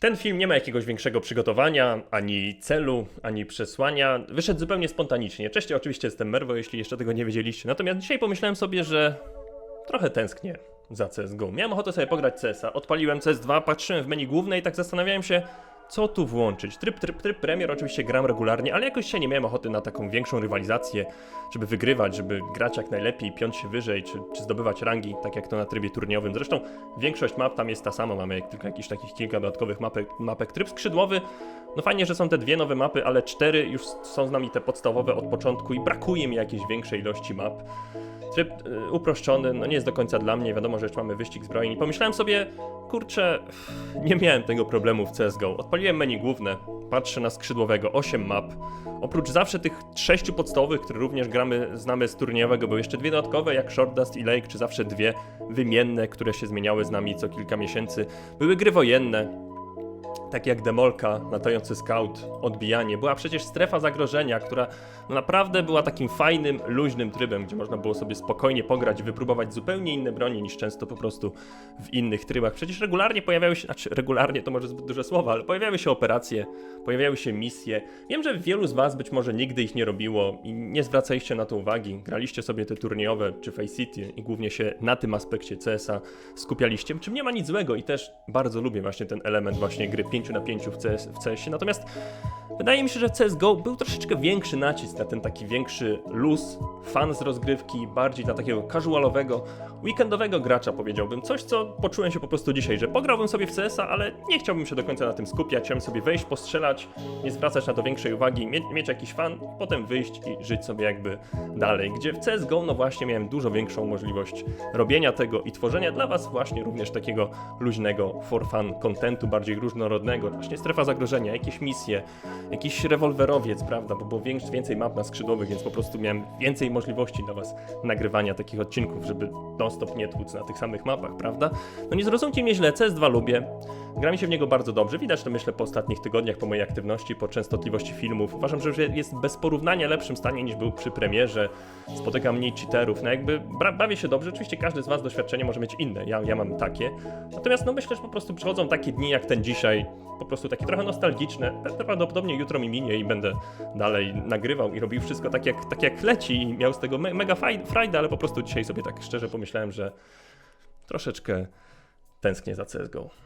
Ten film nie ma jakiegoś większego przygotowania, ani celu, ani przesłania. Wyszedł zupełnie spontanicznie. Cześć, oczywiście jestem Merwo, jeśli jeszcze tego nie wiedzieliście. Natomiast dzisiaj pomyślałem sobie, że trochę tęsknię za CSGO. Miałem ochotę sobie pograć CS-a, odpaliłem CS2, patrzyłem w menu główne i tak zastanawiałem się, co tu włączyć. Tryb, tryb, tryb Premier oczywiście gram regularnie, ale jakoś się nie miałem ochoty na taką większą rywalizację, żeby wygrywać, żeby grać jak najlepiej, piąć się wyżej, czy, czy zdobywać rangi, tak jak to na trybie turniejowym. Zresztą większość map tam jest ta sama, mamy tylko jakieś takich kilka dodatkowych mapek, mapek. Tryb skrzydłowy, no fajnie, że są te dwie nowe mapy, ale cztery już są z nami te podstawowe od początku i brakuje mi jakiejś większej ilości map. Tryb y, uproszczony, no nie jest do końca dla mnie, wiadomo, że jeszcze mamy wyścig zbrojni. Pomyślałem sobie, kurczę, nie miałem tego problemu w CSGO. Menu główne, patrzę na skrzydłowego, 8 map. Oprócz zawsze tych sześciu podstawowych, które również gramy, znamy z turniejowego, były jeszcze dwie dodatkowe, jak Short Dust i Lake, czy zawsze dwie wymienne, które się zmieniały z nami co kilka miesięcy. Były gry wojenne, tak jak Demolka, latający scout, odbijanie. Była przecież strefa zagrożenia, która no naprawdę była takim fajnym, luźnym trybem, gdzie można było sobie spokojnie pograć, wypróbować zupełnie inne broni niż często po prostu w innych trybach. Przecież regularnie pojawiały się, znaczy regularnie to może zbyt duże słowa, ale pojawiały się operacje, pojawiały się misje. Wiem, że wielu z Was być może nigdy ich nie robiło i nie zwracaliście na to uwagi. Graliście sobie te turniejowe czy Face City i głównie się na tym aspekcie CS-a skupialiście, czym nie ma nic złego i też bardzo lubię właśnie ten element właśnie gry 5 na 5 w, CS, w CS-ie. Natomiast wydaje mi się, że CSGO był troszeczkę większy nacisk na ten taki większy luz, fan z rozgrywki, bardziej dla takiego casualowego, weekendowego gracza powiedziałbym. Coś, co poczułem się po prostu dzisiaj, że pograłbym sobie w CS-a, ale nie chciałbym się do końca na tym skupiać, chciałem sobie wejść, postrzelać, nie zwracać na to większej uwagi, mieć, mieć jakiś fan, potem wyjść i żyć sobie jakby dalej. Gdzie w CSGO, no właśnie, miałem dużo większą możliwość robienia tego i tworzenia dla Was właśnie również takiego luźnego for fun contentu, bardziej różnorodnego, właśnie strefa zagrożenia, jakieś misje, jakiś rewolwerowiec, prawda, bo było więcej map na skrzydłowych, więc po prostu miałem więcej możliwości dla Was nagrywania takich odcinków, żeby non-stop nie tłuc na tych samych mapach, prawda? No nie zrozumcie mnie źle, CS2 lubię, gra mi się w niego bardzo dobrze, widać to myślę po ostatnich tygodniach, po mojej aktywności, po częstotliwości filmów. Uważam, że już jest bez porównania lepszym stanie niż był przy premierze, spotykam mniej cheaterów, no jakby bawię się dobrze, oczywiście każdy z Was doświadczenie może mieć inne, ja, ja mam takie, natomiast no myślę, że po prostu przychodzą takie dni jak ten dzisiaj, po prostu takie trochę nostalgiczne, prawdopodobnie jutro mi minie i będę dalej nagrywał i robił wszystko tak jak, tak jak leci i miał z tego me- mega frajdę, ale po prostu dzisiaj sobie tak szczerze pomyślałem, że troszeczkę tęsknię za CSGO.